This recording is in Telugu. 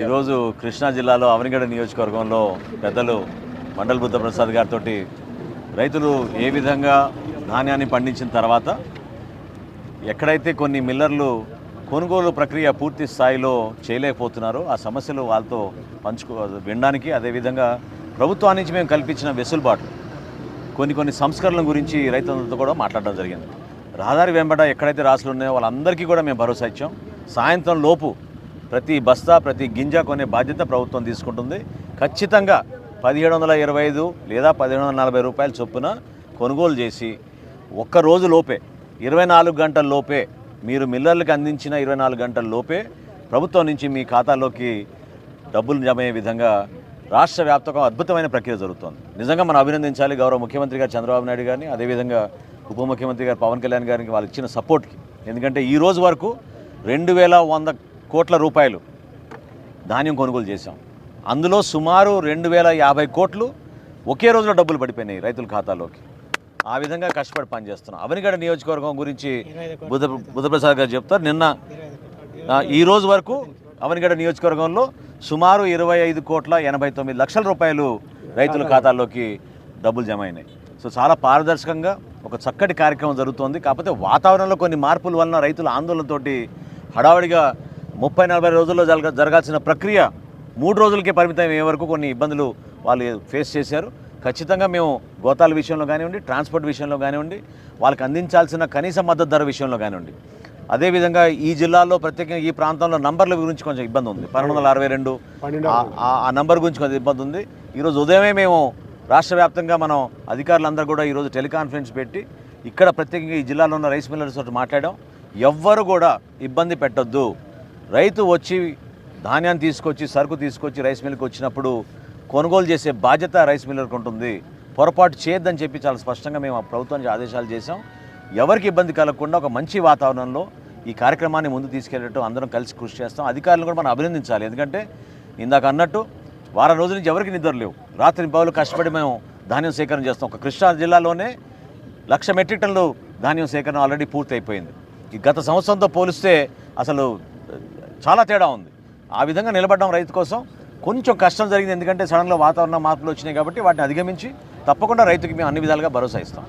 ఈరోజు కృష్ణా జిల్లాలో అవనిగడ నియోజకవర్గంలో పెద్దలు మండల్ బుద్ధప్రసాద్ గారితో రైతులు ఏ విధంగా ధాన్యాన్ని పండించిన తర్వాత ఎక్కడైతే కొన్ని మిల్లర్లు కొనుగోలు ప్రక్రియ పూర్తి స్థాయిలో చేయలేకపోతున్నారో ఆ సమస్యలు వాళ్ళతో పంచుకో వినడానికి అదేవిధంగా ప్రభుత్వానికి మేము కల్పించిన వెసులుబాటు కొన్ని కొన్ని సంస్కరణల గురించి రైతులతో కూడా మాట్లాడడం జరిగింది. రహదారి వెంబడ ఎక్కడైతే రాసులు ఉన్నాయో వాళ్ళందరికీ కూడా మేము భరోసా ఇచ్చాం. సాయంత్రం లోపు ప్రతి బస్తా ప్రతి గింజ కొనే బాధ్యత ప్రభుత్వం తీసుకుంటుంది. ఖచ్చితంగా పదిహేడు వందల ఇరవై ఐదు లేదా పదిహేడు వందల నలభై రూపాయల చొప్పున కొనుగోలు చేసి ఒక్క రోజు లోపే ఇరవై నాలుగు గంటల లోపే మీరు మిల్లర్లకు అందించిన ఇరవై నాలుగు గంటల లోపే ప్రభుత్వం నుంచి మీ ఖాతాలోకి డబ్బులు జమ అయ్యే విధంగా రాష్ట్ర వ్యాప్తంగా అద్భుతమైన ప్రక్రియ జరుగుతోంది. నిజంగా మనం అభినందించాలి గౌరవ ముఖ్యమంత్రి గారు చంద్రబాబు నాయుడు గారిని అదేవిధంగా ఉప ముఖ్యమంత్రి గారు పవన్ కళ్యాణ్ గారికి వాళ్ళు ఇచ్చిన సపోర్ట్కి. ఎందుకంటే ఈ రోజు వరకు రెండు వేల వంద కోట్ల రూపాయలు ధాన్యం కొనుగోలు చేశాం. అందులో సుమారు రెండు వేల యాభై కోట్లు ఒకే రోజులో డబ్బులు పడిపోయినాయి రైతుల ఖాతాలోకి. ఆ విధంగా కష్టపడి పనిచేస్తున్నాం. అవనిగడ నియోజకవర్గం గురించి బుద్ధ బుద్ధప్రసాద్ గారు చెప్తారు. నిన్న ఈ రోజు వరకు అవనిగడ నియోజకవర్గంలో సుమారు ఇరవై ఐదు కోట్ల ఎనభై తొమ్మిది లక్షల రూపాయలు రైతుల ఖాతాల్లోకి డబ్బులు జమ అయినాయి. సో చాలా పారదర్శకంగా ఒక చక్కటి కార్యక్రమం జరుగుతోంది. కాకపోతే వాతావరణంలో కొన్ని మార్పుల వలన రైతుల ఆందోళనతోటి హడావడిగా ముప్పై నలభై రోజుల్లో జరగ జరగాల్సిన ప్రక్రియ మూడు రోజులకే పరిమితం అయ్యే వరకు కొన్ని ఇబ్బందులు వాళ్ళు ఫేస్ చేశారు. ఖచ్చితంగా మేము గోతాల విషయంలో కానివ్వండి ట్రాన్స్పోర్ట్ విషయంలో కానివ్వండి వాళ్ళకి అందించాల్సిన కనీస మద్దతు ధర విషయంలో కానివ్వండి. అదేవిధంగా ఈ జిల్లాలో ప్రత్యేకంగా ఈ ప్రాంతంలో నంబర్ల గురించి కొంచెం ఇబ్బంది ఉంది. పన్నెండు వందల అరవై రెండు ఆ- నంబర్ గురించి కొంచెం ఇబ్బంది ఉంది. ఈరోజు ఉదయమే మేము రాష్ట్ర వ్యాప్తంగా మనం అధికారులందరూ కూడా ఈరోజు టెలికాన్ఫరెన్స్ పెట్టి ఇక్కడ ప్రత్యేకంగా ఈ జిల్లాలో ఉన్న రైస్ మిల్లర్స్ తోటి మాట్లాడాం. ఎవ్వరు కూడా ఇబ్బంది పెట్టొద్దు. రైతు వచ్చి ధాన్యాన్ని తీసుకొచ్చి సరుకు తీసుకొచ్చి రైస్ మిల్కి వచ్చినప్పుడు కొనుగోలు చేసే బాధ్యత రైస్ మిల్లర్కి ఉంటుంది. పొరపాటు చేయొద్దని చెప్పి చాలా స్పష్టంగా మేము ఆ ప్రభుత్వానికి ఆదేశాలు చేశాం. ఎవరికి ఇబ్బంది కలగకుండా ఒక మంచి వాతావరణంలో ఈ కార్యక్రమాన్ని ముందు తీసుకెళ్ళటం అందరం కలిసి కృషి చేస్తాం. అధికారులను కూడా మనం అభినందించాలి. ఎందుకంటే ఇందాక అన్నట్టు వారం రోజుల నుంచి ఎవరికి నిద్ర లేవు. రాత్రి బావులు కష్టపడి మేము ధాన్యం సేకరణ చేస్తాం. ఒక కృష్ణా జిల్లాలోనే లక్ష మెట్రిక్ టన్నులు ధాన్యం సేకరణ ఆల్రెడీ పూర్తయిపోయింది. గత సంవత్సరంతో పోలిస్తే అసలు చాలా తేడా ఉంది. ఆ విధంగా నిలబడడం రైతు కోసం కొంచెం కష్టం జరిగింది. ఎందుకంటే సడన్గా వాతావరణ మార్పులు వచ్చినాయి కాబట్టి వాటిని అధిగమించి తప్పకుండా రైతుకి మేము అన్ని విధాలుగా భరోసా ఇస్తాం.